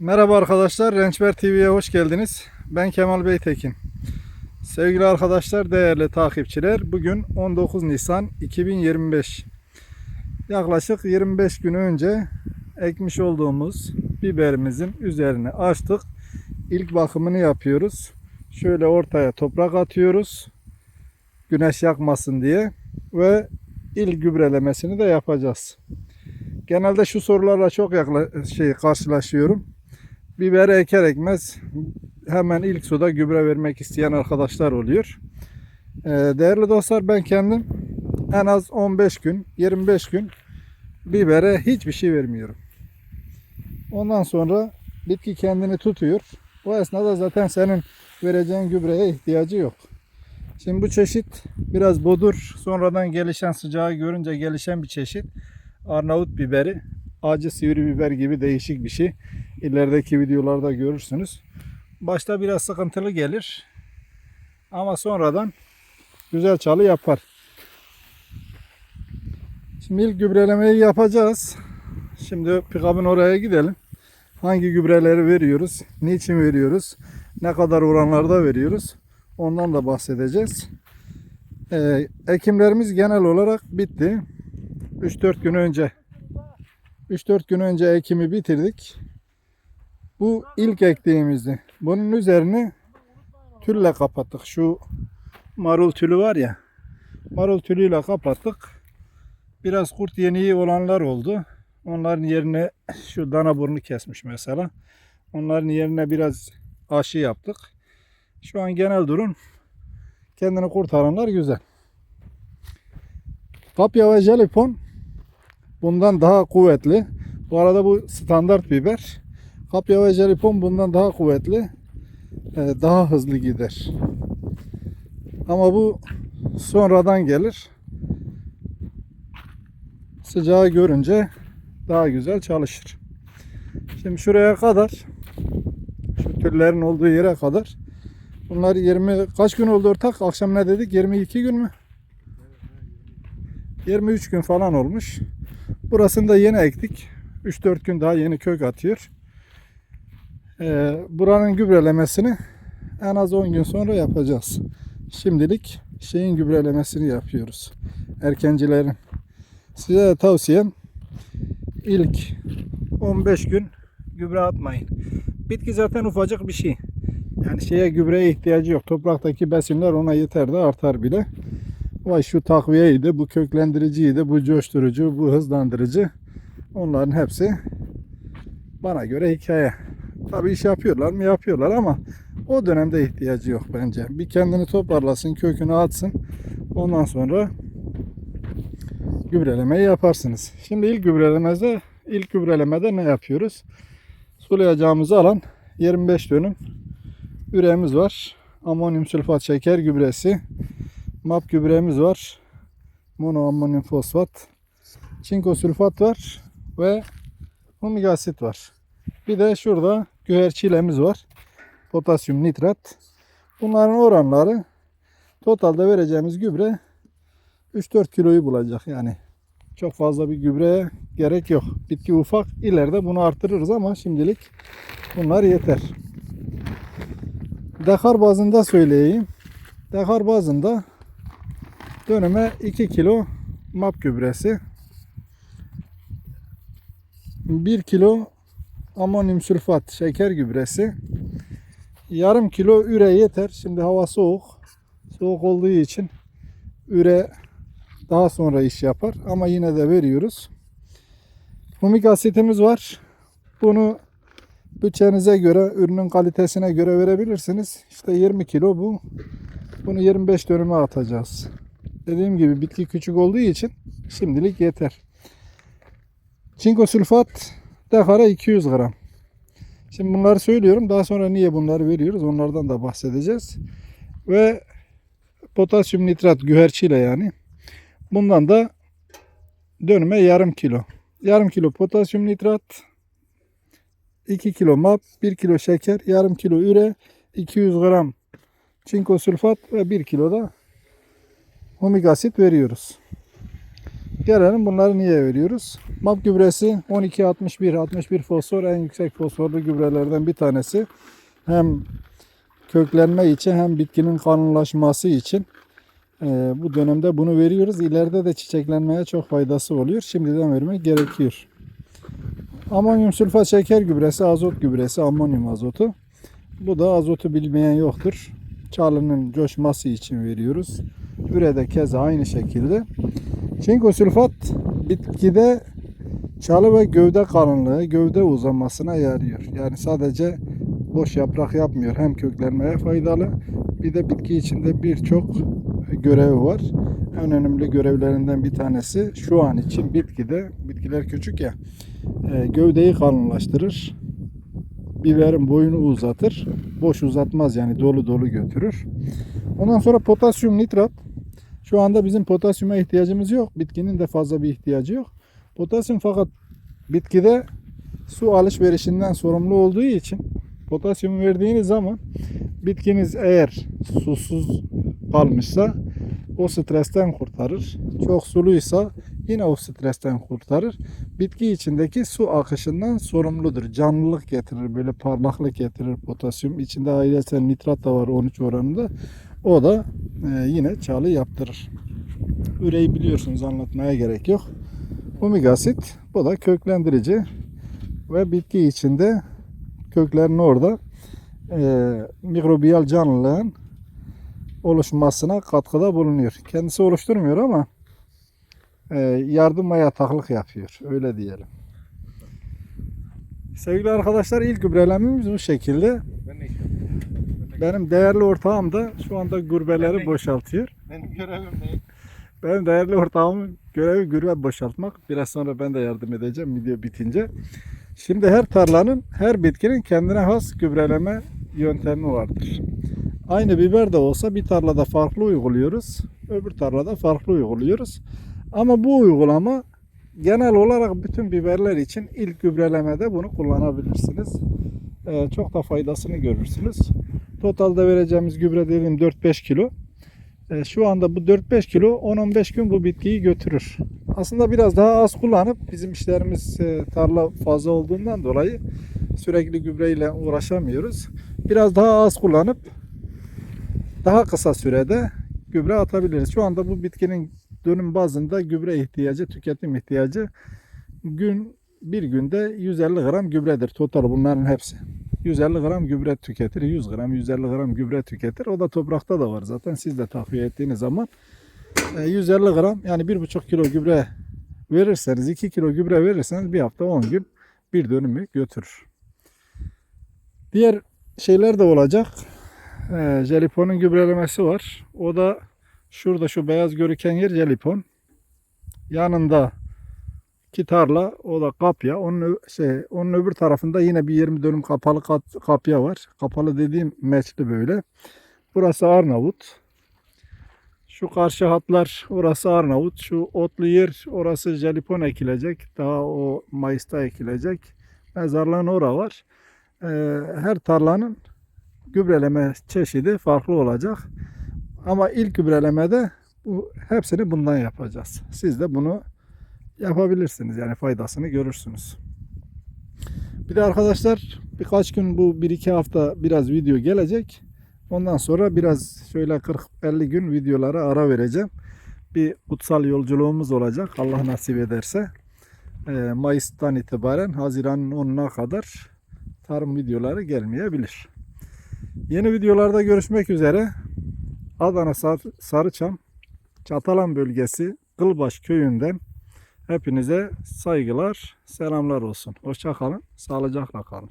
Merhaba arkadaşlar, Rençber TV'ye hoş geldiniz. Ben Kemal Beytekin. Sevgili arkadaşlar, değerli takipçiler, bugün 19 Nisan 2025. Yaklaşık 25 gün önce ekmiş olduğumuz biberimizin üzerine açtık. İlk bakımını yapıyoruz. Şöyle ortaya toprak atıyoruz. Güneş yakmasın diye ve ilk gübrelemesini de yapacağız. Genelde şu sorularla çok yakla- şey karşılaşıyorum. Biberi eker ekmez hemen ilk suda gübre vermek isteyen arkadaşlar oluyor. Ee, değerli dostlar ben kendim en az 15 gün 25 gün bibere hiçbir şey vermiyorum. Ondan sonra bitki kendini tutuyor. Bu esnada zaten senin vereceğin gübreye ihtiyacı yok. Şimdi bu çeşit biraz bodur. Sonradan gelişen sıcağı görünce gelişen bir çeşit. Arnavut biberi. Acı sivri biber gibi değişik bir şey. İlerideki videolarda görürsünüz. Başta biraz sıkıntılı gelir. Ama sonradan güzel çalı yapar. Şimdi ilk gübrelemeyi yapacağız. Şimdi pikabın oraya gidelim. Hangi gübreleri veriyoruz? Niçin veriyoruz? Ne kadar oranlarda veriyoruz? Ondan da bahsedeceğiz. Ee, ekimlerimiz genel olarak bitti. 3-4 gün önce 3-4 gün önce ekimi bitirdik. Bu ilk ektiğimizdi. Bunun üzerini tülle kapattık. Şu marul tülü var ya. Marul tülüyle kapattık. Biraz kurt yeniği olanlar oldu. Onların yerine şu dana burnu kesmiş mesela. Onların yerine biraz aşı yaptık. Şu an genel durum kendini kurtaranlar güzel. Kapya ve jelipon bundan daha kuvvetli. Bu arada bu standart biber. Kapya ve jelipon bundan daha kuvvetli. e, Daha hızlı gider. Ama bu sonradan gelir. Sıcağı görünce daha güzel çalışır. Şimdi şuraya kadar şu türlerin olduğu yere kadar bunlar 20 kaç gün oldu ortak? Akşam ne dedik? 22 gün mü? 23 gün falan olmuş. Burasını da yeni ektik. 3-4 gün daha yeni kök atıyor. Ee, buranın gübrelemesini en az 10 gün sonra yapacağız. Şimdilik şeyin gübrelemesini yapıyoruz. Erkencilerin. Size de tavsiyem ilk 15 gün gübre atmayın. Bitki zaten ufacık bir şey. Yani şeye gübreye ihtiyacı yok. Topraktaki besinler ona yeter de artar bile. Vay şu takviyeydi, bu köklendiriciydi, bu coşturucu, bu hızlandırıcı. Onların hepsi bana göre hikaye. Tabii iş yapıyorlar mı? Yapıyorlar ama o dönemde ihtiyacı yok bence. Bir kendini toparlasın, kökünü atsın. Ondan sonra gübrelemeyi yaparsınız. Şimdi ilk gübrelemede ilk gübrelemede ne yapıyoruz? Sulayacağımız alan 25 dönüm üreğimiz var. Amonyum sülfat şeker gübresi. MAP gübremiz var. Mono amonyum fosfat. Çinko sülfat var ve humik asit var. Bir de şurada güherçilemiz var. Potasyum nitrat. Bunların oranları totalde vereceğimiz gübre 3-4 kiloyu bulacak yani. Çok fazla bir gübreye gerek yok. Bitki ufak. İleride bunu artırırız ama şimdilik bunlar yeter. Dekar bazında söyleyeyim. Dekar bazında döneme 2 kilo map gübresi 1 kilo amonyum sülfat şeker gübresi yarım kilo üre yeter. Şimdi hava soğuk. Soğuk olduğu için üre daha sonra iş yapar ama yine de veriyoruz. Humik asitimiz var. Bunu bütçenize göre, ürünün kalitesine göre verebilirsiniz. İşte 20 kilo bu. Bunu 25 dönüme atacağız. Dediğim gibi bitki küçük olduğu için şimdilik yeter. Çinko sülfat dekara 200 gram. Şimdi bunları söylüyorum. Daha sonra niye bunları veriyoruz onlardan da bahsedeceğiz. Ve potasyum nitrat güherçiyle yani. Bundan da dönüme yarım kilo. Yarım kilo potasyum nitrat, 2 kilo map, 1 kilo şeker, yarım kilo üre, 200 gram çinko sülfat ve 1 kilo da humik asit veriyoruz. Gelelim bunları niye veriyoruz? MAP gübresi 12-61, 61 fosfor en yüksek fosforlu gübrelerden bir tanesi. Hem köklenme için hem bitkinin kanunlaşması için e, bu dönemde bunu veriyoruz. İleride de çiçeklenmeye çok faydası oluyor. Şimdiden vermek gerekiyor. Amonyum sülfat şeker gübresi, azot gübresi, amonyum azotu. Bu da azotu bilmeyen yoktur. Çalının coşması için veriyoruz. Ürede keza aynı şekilde. Çinko sülfat bitkide çalı ve gövde kalınlığı, gövde uzamasına yarıyor. Yani sadece boş yaprak yapmıyor. Hem köklenmeye faydalı bir de bitki içinde birçok görevi var. En önemli görevlerinden bir tanesi şu an için bitkide, bitkiler küçük ya, e, gövdeyi kalınlaştırır. Biberin boyunu uzatır. Boş uzatmaz yani dolu dolu götürür. Ondan sonra potasyum nitrat. Şu anda bizim potasyuma ihtiyacımız yok. Bitkinin de fazla bir ihtiyacı yok. Potasyum fakat bitkide su alışverişinden sorumlu olduğu için potasyum verdiğiniz zaman bitkiniz eğer susuz kalmışsa o stresten kurtarır. Çok suluysa yine o stresten kurtarır. Bitki içindeki su akışından sorumludur. Canlılık getirir, böyle parlaklık getirir potasyum. İçinde ayrıca nitrat da var 13 oranında. O da e, yine çalı yaptırır. Üreyi biliyorsunuz anlatmaya gerek yok. Omega asit bu da köklendirici ve bitki içinde köklerin orada e, mikrobiyal canlılığın oluşmasına katkıda bulunuyor. Kendisi oluşturmuyor ama e, yardıma yataklık yapıyor. Öyle diyelim. Sevgili arkadaşlar ilk gübrelememiz bu şekilde. Benim değerli ortağım da şu anda gurbeleri de- boşaltıyor. Benim görevim ne? Benim değerli ortağımın görevi gürbe boşaltmak. Biraz sonra ben de yardım edeceğim video bitince. Şimdi her tarlanın, her bitkinin kendine has gübreleme yöntemi vardır. Aynı biber de olsa bir tarlada farklı uyguluyoruz. Öbür tarlada farklı uyguluyoruz. Ama bu uygulama genel olarak bütün biberler için ilk gübrelemede bunu kullanabilirsiniz. Ee, çok da faydasını görürsünüz. Totalde vereceğimiz gübre dediğim 4-5 kilo. E, şu anda bu 4-5 kilo 10-15 gün bu bitkiyi götürür. Aslında biraz daha az kullanıp bizim işlerimiz e, tarla fazla olduğundan dolayı sürekli gübreyle uğraşamıyoruz. Biraz daha az kullanıp daha kısa sürede gübre atabiliriz. Şu anda bu bitkinin dönüm bazında gübre ihtiyacı, tüketim ihtiyacı gün bir günde 150 gram gübredir. Total bunların hepsi. 150 gram gübre tüketir, 100 gram, 150 gram gübre tüketir. O da toprakta da var zaten. Siz de takviye ettiğiniz zaman e, 150 gram yani 1,5 kilo gübre verirseniz, 2 kilo gübre verirseniz bir hafta 10 gün bir dönümü götürür. Diğer şeyler de olacak. E, jeliponun gübrelemesi var. O da şurada şu beyaz görüken yer jelipon. Yanında ki tarla o da kapya. Onun şey onun öbür tarafında yine bir 20 dönüm kapalı kat- kapya var. Kapalı dediğim meçli böyle. Burası Arnavut. Şu karşı hatlar orası Arnavut. Şu otlu yer orası jelipon ekilecek. Daha o Mayıs'ta ekilecek. Mezarlığın ora var. Ee, her tarlanın gübreleme çeşidi farklı olacak. Ama ilk gübrelemede bu hepsini bundan yapacağız. Siz de bunu yapabilirsiniz. Yani faydasını görürsünüz. Bir de arkadaşlar birkaç gün bu 1-2 hafta biraz video gelecek. Ondan sonra biraz şöyle 40-50 gün videolara ara vereceğim. Bir kutsal yolculuğumuz olacak Allah nasip ederse. Ee, Mayıs'tan itibaren Haziran'ın 10'una kadar tarım videoları gelmeyebilir. Yeni videolarda görüşmek üzere. Adana Sar- Sarıçam Çatalan bölgesi Kılbaş köyünden Hepinize saygılar, selamlar olsun. Hoşça kalın, sağlıcakla kalın.